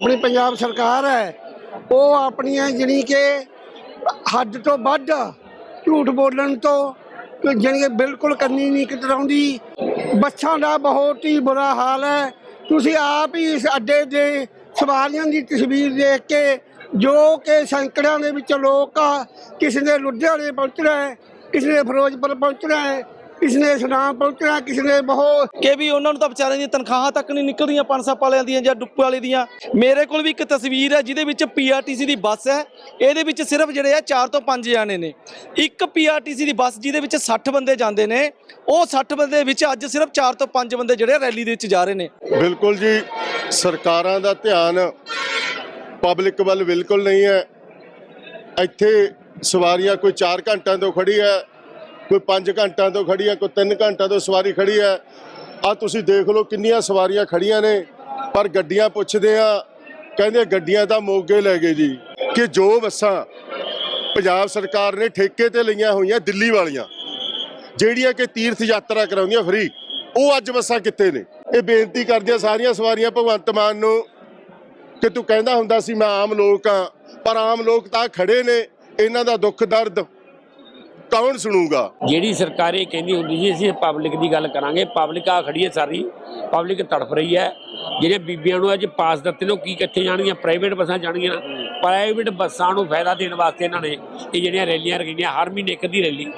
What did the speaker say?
ਆਪਣੀ ਪੰਜਾਬ ਸਰਕਾਰ ਹੈ, ਉਹ ਆਪਣੀਆਂ ਜਿਹੜੀ ਕਿ ਹੱਦ ਤੋਂ ਵੱਧ ਝੂਠ ਬੋਲਣ ਤੋਂ ਜਾਣੀ ਕਿ ਬਿਲਕੁਲ ਕੰਨੀ ਨਹੀਂ ਕਤਰਾਉਂਦੀ। ਬੱਸਾਂ ਦਾ ਬਹੁਤ ਹੀ ਬੁਰਾ ਹਾਲ ਹੈ। ਤੁਸੀਂ ਆਪ ਹੀ ਇਸ ਅੱਡੇ ਦੇ ਸਵਾਰੀਆਂ ਦੀ ਤਸਵੀਰ ਦੇਖ ਕੇ ਜੋ ਕਿ ਸੈਂਕੜਿਆਂ ਦੇ ਵਿੱਚ ਲੋਕ ਆ, ਕਿਸੇ ਨੇ ਲੁਧਿਆਣੇ ਪਹੁੰਚਣਾ ਹੈ, ਕਿਸੇ ਨੇ ਫਿਰੋਜ਼ਪੁਰ ਪਹੁੰਚਣਾ ਹੈ ਕਿਸੇ ਨੇ ਸੁਨਾਮ ਪਹੁੰਚਣਾ ਹੈ, ਕਿਸੇ ਨੇ ਬਹੁਤ ਕਿ ਵੀ ਉਹਨਾਂ ਨੂੰ ਤਾਂ ਵਿਚਾਰਿਆਂ ਦੀਆਂ ਤਨਖਾਹਾਂ ਤੱਕ ਨਹੀਂ ਨਿਕਲਦੀਆਂ ਪੰਸਪ ਵਾਲਿਆਂ ਦੀਆਂ ਜਾਂ ਡੁੱਪ ਵਾਲੇ ਦੀਆਂ। ਮੇਰੇ ਕੋਲ ਵੀ ਇੱਕ ਤਸਵੀਰ ਹੈ ਜਿਹਦੇ ਵਿੱਚ ਪੀਆਰਟੀਸੀ ਦੀ ਬੱਸ ਹੈ। ਇਹਦੇ ਵਿੱਚ ਸਿਰਫ ਜਿਹੜੇ ਆ 4 ਤੋਂ 5 ਜਾਣੇ ਨੇ। ਇੱਕ ਪੀਆਰਟੀਸੀ ਦੀ ਬੱਸ ਜਿਹਦੇ ਵਿੱਚ 60 ਬੰਦੇ ਜਾਂਦੇ ਨੇ। ਉਹ 60 ਬੰਦੇ ਵਿੱਚ ਅੱਜ ਸਿਰਫ 4 ਤੋਂ 5 ਬੰਦੇ ਜਿਹੜੇ ਰੈਲੀ ਦੇ ਵਿੱਚ ਜਾ ਰਹੇ ਨੇ। ਬਿਲਕੁਲ ਜੀ ਸਰਕਾਰਾਂ ਦਾ ਧਿਆਨ ਪਬਲਿਕ ਵੱਲ ਬਿਲਕੁਲ ਨਹੀਂ ਹੈ। ਇੱਥੇ ਸਵਾਰੀਆਂ ਕੋਈ 4 ਘੰਟਿਆਂ ਤੋਂ ਖੜੀ ਹੈ। ਕੋਈ 5 ਘੰਟਿਆਂ ਤੋਂ ਖੜੀ ਹੈ, ਕੋਈ 3 ਘੰਟਿਆਂ ਤੋਂ ਸਵਾਰੀ ਖੜੀ ਹੈ। ਆ ਤੁਸੀਂ ਦੇਖ ਲਓ ਕਿੰਨੀਆਂ ਸਵਾਰੀਆਂ ਖੜੀਆਂ ਨੇ, ਪਰ ਗੱਡੀਆਂ ਪੁੱਛਦੇ ਆ, ਕਹਿੰਦੇ ਗੱਡੀਆਂ ਤਾਂ ਮੋਗੇ ਲੈ ਗਏ ਜੀ। ਕਿ ਜੋ ਬੱਸਾਂ ਪੰਜਾਬ ਸਰਕਾਰ ਨੇ ਠੇਕੇ ਤੇ ਲਈਆਂ ਹੋਈਆਂ ਦਿੱਲੀ ਵਾਲੀਆਂ, ਜਿਹੜੀਆਂ ਕਿ ਤੀਰਥ ਯਾਤਰਾ ਕਰਾਉਂਦੀਆਂ ਫ੍ਰੀ ਉਹ ਅੱਜ ਬੱਸਾਂ ਕਿੱਥੇ ਨੇ? ਇਹ ਬੇਨਤੀ ਕਰਦੀਆਂ ਸਾਰੀਆਂ ਸਵਾਰੀਆਂ ਭਗਵੰਤ ਮਾਨ ਨੂੰ, ਕਿ ਤੂੰ ਕਹਿੰਦਾ ਹੁੰਦਾ ਸੀ ਮੈਂ ਆਮ ਲੋਕ ਆ, ਪਰ ਆਮ ਲੋਕ ਤਾਂ ਖੜੇ ਨੇ, ਇਹਨਾਂ ਦਾ ਦੁੱਖ ਦਰਦ ਕੌਣ ਸੁਣੂਗਾ? ਜਿਹੜੀ ਸਰਕਾਰ ਇਹ ਕਹਿੰਦੀ ਹੁੰਦੀ ਸੀ, ਅਸੀਂ ਪਬਲਿਕ ਦੀ ਗੱਲ ਕਰਾਂਗੇ। ਪਬਲਿਕ ਆ ਖੜੀ ਹੈ ਸਾਰੀ। ਪਬਲਿਕ ਤੜਫ ਰਹੀ ਹੈ। ਜਿਹੜੇ ਬੀਬੀਆਂ ਨੂੰ ਅੱਜ ਪਾਸ ਦਿੱਤੇ ਨੇ, ਉਹ ਕੀ ਕਿੱਥੇ ਜਾਣਗੀਆਂ? ਪ੍ਰਾਈਵੇਟ ਬੱਸਾਂ ਜਾਣਗੀਆਂ। ਪ੍ਰਾਈਵੇਟ ਬੱਸਾਂ ਨੂੰ ਫਾਇਦਾ ਦੇਣ ਵਾਸਤੇ ਇਹਨਾਂ ਨੇ ਇਹ ਜਿਹੜੀਆਂ ਰੈਲੀਆਂ ਰਗੀਆਂ ਹਰ ਮਹੀਨੇ ਇੱਕ ਦੀ ਰੈਲੀ।